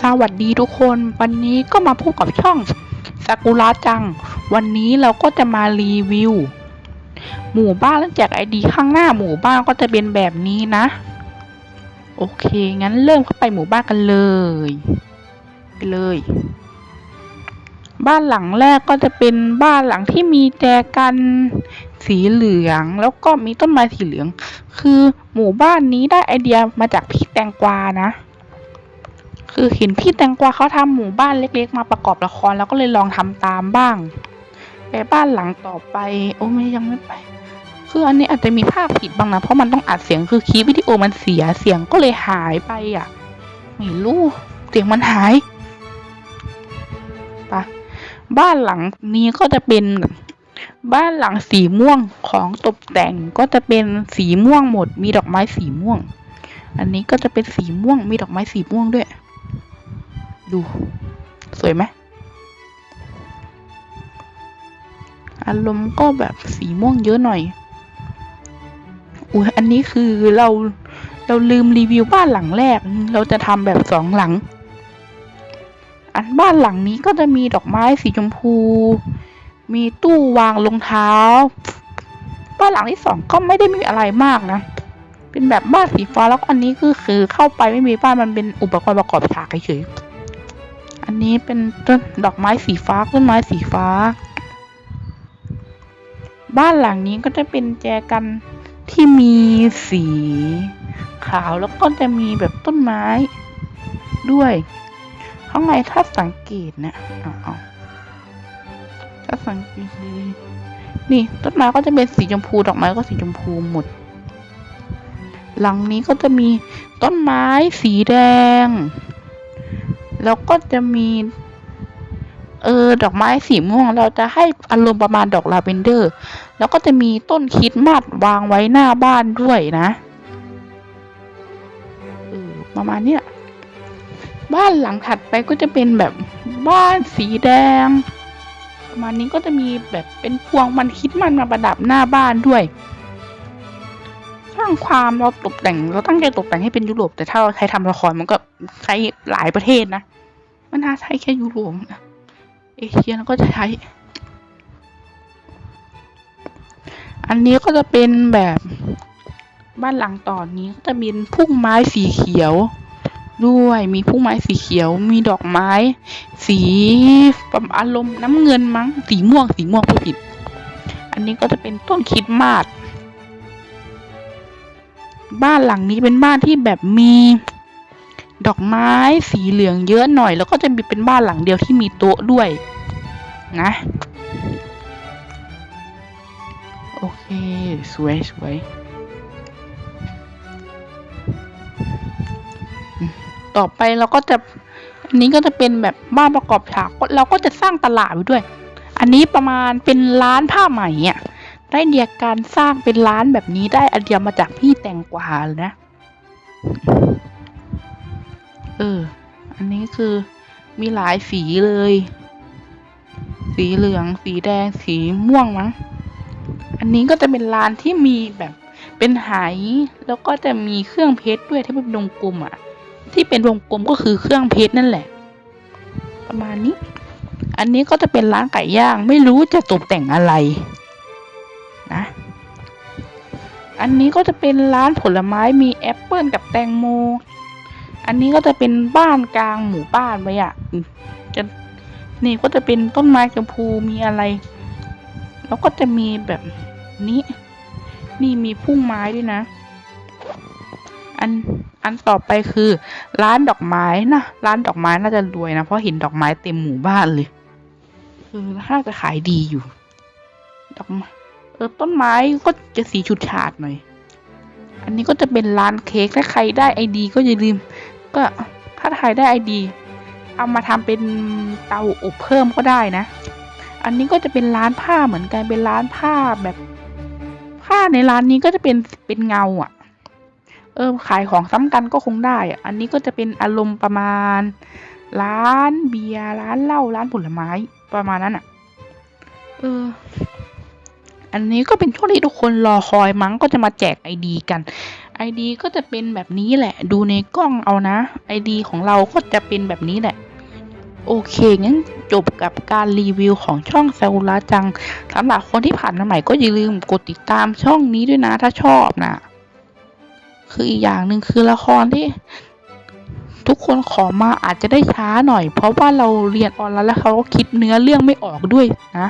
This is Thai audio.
สวัสดีทุกคน วันนี้ก็มาพบกับช่องซากุระจัง วันนี้เราก็จะมารีวิว หมู่บ้านแล้วแจกไอดีข้างหน้าหมู่บ้านก็จะเป็นแบบนี้นะ โอเค งั้นเริ่มเข้าไปหมู่บ้านกันเลยไปเลย บ้านหลังแรกก็จะเป็นบ้านหลังที่มีแจกันสีเหลือง แล้วก็มีต้นไม้สีเหลือง คือหมู่บ้านนี้ได้ไอเดียมาจากพี่แตงกวานะ คือเห็นพี่แตงกวาเขาทำหมู่บ้านเล็ก ๆ มาประกอบละครแล้วก็เลยลองทำตามบ้างไปบ้านหลังต่อไป โอ้ไม่ยังไม่ไป คืออันนี้อาจจะมีภาพผิดบ้างนะ เพราะมันต้องอัดเสียงคือคลิปวิดีโอมันเสียเสียงก็เลยหายไปอะไม่รู้เสียงมันหายปะบ้านหลังนี้ก็จะเป็นบ้านหลังสีม่วงของตกแต่งก็จะเป็นสีม่วงหมด มีดอกไม้สีม่วง อันนี้ก็จะเป็นสีม่วงมีดอกไม้สีม่วงด้วย ดู สวยไหมอารมณ์ก็แบบสีม่วงเยอะหน่อยอุ้ยอันนี้คือเราเราลืมรีวิวบ้านหลังแรก เราจะทำแบบสองหลัง อันบ้านหลังนี้ก็จะมีดอกไม้สีชมพู มีตู้วางรองเท้า บ้านหลังที่สองก็ไม่ได้มีอะไรมากนะ เป็นแบบบ้านสีฟ้าแล้วก็อันนี้คือคือเข้าไปไม่มีบ้านมันเป็นอุปกรณ์ประกอบฉากเฉยๆ อันนี้เป็นต้นดอกไม้สีฟ้าต้นไม้สีฟ้า บ้านหลังนี้ก็จะเป็นแจกันที่มีสีขาวแล้วก็จะมีแบบต้นไม้ด้วยข้างในถ้าสังเกตนะเอาเอถ้าสังเกตดีนี่ต้นไม้ก็จะเป็นสีชมพูดอกไม้ก็สีชมพูหมด หลังนี้ก็จะมีต้นไม้สีแดง แล้วก็จะมีเออดอกไม้สีม่วง เราจะให้อารมณ์ประมาณดอกลาเวนเดอร์ แล้วก็จะมีต้นคริดมัดวางไว้หน้าบ้านด้วยนะเออประมาณเนี้ยบ้านหลังถัดไปก็จะเป็นแบบบ้านสีแดงประมาณนี้ก็จะมีแบบเป็นพวงมันคิดมันมาประดับหน้าบ้านด้วย สร้างความเราตกแต่งเราตั้งใจตกแต่งให้เป็นยุโรปแต่ถ้าเราใช้ทำละครมันก็ใช้หลายประเทศนะ มันน่าใช้แค่ยุโรปนะเอเชียก็จะใช้ อันนี้ก็จะเป็นแบบบ้านหลังต่อนนี้ก็จะมีพุ่มไม้สีเขียวด้วยมีพุ่มไม้สีเขียวมีดอกไม้ สีอารมณ์น้ำเงินมั้งสีม่วงสีม่วงไม่ผิด อันนี้ก็จะเป็นต้นคิดมาสบ้านหลังนี้เป็นบ้านที่แบบมี ดอกไม้สีเหลืองเยอะหน่อย แล้วก็จะมีเป็นบ้านหลังเดียวที่มีโต๊ะด้วยนะโอเค สวยสวยต่อไปเราก็จะอันนี้ก็จะเป็นแบบบ้านประกอบฉากเราก็จะสร้างตลาดไว้ด้วย อันนี้ประมาณเป็นร้านผ้าไหมอะได้เดียการสร้างเป็นร้านแบบนี้ได้ไอเดียมาจากพี่แตงกวาเลยนะ เออ อันนี้คือมีหลายสีเลย สีเหลือง สีแดง สีม่วงมั้ง อันนี้ก็จะเป็นร้านที่มีแบบเป็นไหแล้วก็จะมีเครื่องเพชรด้วยที่เป็นวงกลมอะ ที่เป็นวงกลมก็คือเครื่องเพชรนั่นแหละ ประมาณนี้ อันนี้ก็จะเป็นร้านไก่ย่าง ไม่รู้จะตกแต่งอะไร นะ อันนี้ก็จะเป็นร้านผลไม้มีแอปเปิลกับแตงโม อันนี้ก็จะเป็นบ้านกลางหมู่บ้านไว้อะจะนี่ก็จะเป็นต้นไม้ชมพูมีอะไร แล้วก็จะมีแบบนี้ นี่มีพุ่มไม้ด้วยนะ อันอันต่อไปคือ ร้านดอกไม้นะร้านดอกไม้น่าจะรวยนะเพราะเห็นดอกไม้เต็มหมู่บ้านเลยเออน่าจะขายดีอยู่ ดอกไม้เออต้นไม้ก็จะสีฉูดฉาดหน่อย อันนี้ก็จะเป็นร้านเค้กถ้าใครได้ไอดี ก็อย่าลืม ก็ถ้าใครได้ไอดี เอามาทำเป็นเตาอบเพิ่มก็ได้นะ อันนี้ก็จะเป็นร้านผ้าเหมือนกันเป็นร้านผ้าแบบ ผ้าในร้านนี้ก็จะเป็นเป็นเงาอะ เออขายของซ้ำกันก็คงได้อะอันนี้ก็จะเป็นอารมณ์ประมาณ ร้านเบียร์ร้านเหล้าร้านผลไม้ประมาณนั้นอะ เอออันนี้ก็เป็นช่วงที่ทุกคนรอคอยมั้งก็จะมาแจกไอดีกัน ID ก็จะเป็นแบบนี้แหละ ดูในกล้องเอานะ ID ของเราก็จะเป็นแบบนี้แหละ โอเค งั้นจบกับการรีวิวของช่องซากุระจังสำหรับคนที่ผ่านมาใหม่ก็อย่าลืมกดติดตามช่องนี้ด้วยนะถ้าชอบนะ คืออีกอย่างหนึ่งคือละครที่ทุกคนขอมาอาจจะได้ช้าหน่อย เพราะว่าเราเรียนออนไลน์แล้วเขาก็คิดเนื้อเรื่องไม่ออกด้วยนะ